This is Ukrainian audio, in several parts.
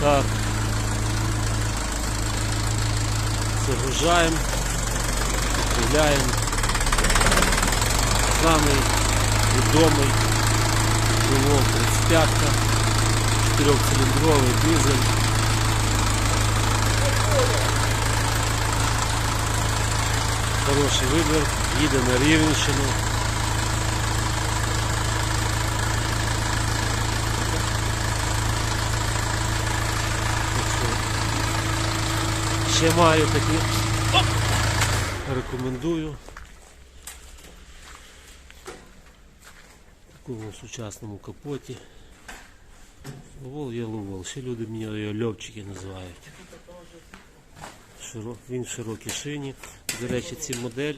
Так. Загружаємо, відправляємо. Самий відомий Львов 35 4-циліндровий дизель. Хороший вибір, їде на Рівненщину. Так що Ще маю такі. Рекомендую. В такому сучасному капоті. Ловол є ловол. Ще люди мені його льовчики називають. Широ- Він в широкій шині. До речі, ці модель,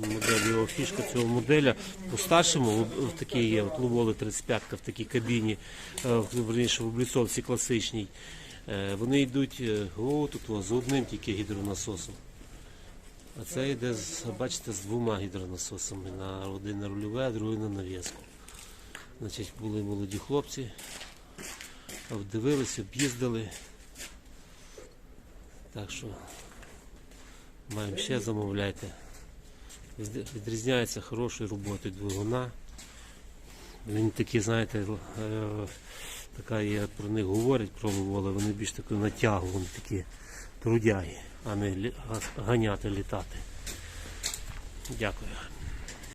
модель його фішка цього моделя по старшому в- такій є от Луволи 35 в такій кабіні, е, в- в обліцовці класичній. Е, Вони йдуть е, о, тут з одним тільки гідронасосом. А це йде, бачите, з двома гідронасосами. На один на рульове, а другий на нав'язку. Значить, були молоді хлопці, обдивились, об'їздили. Так що маємо ще замовляйте. Відрізняється хорошою роботою двигуна. Він такий, знаєте, е, така є, про них говорять про Ловоли, вони більш такі натягувані, такі трудяги, а не ганяти, літати. Дякую.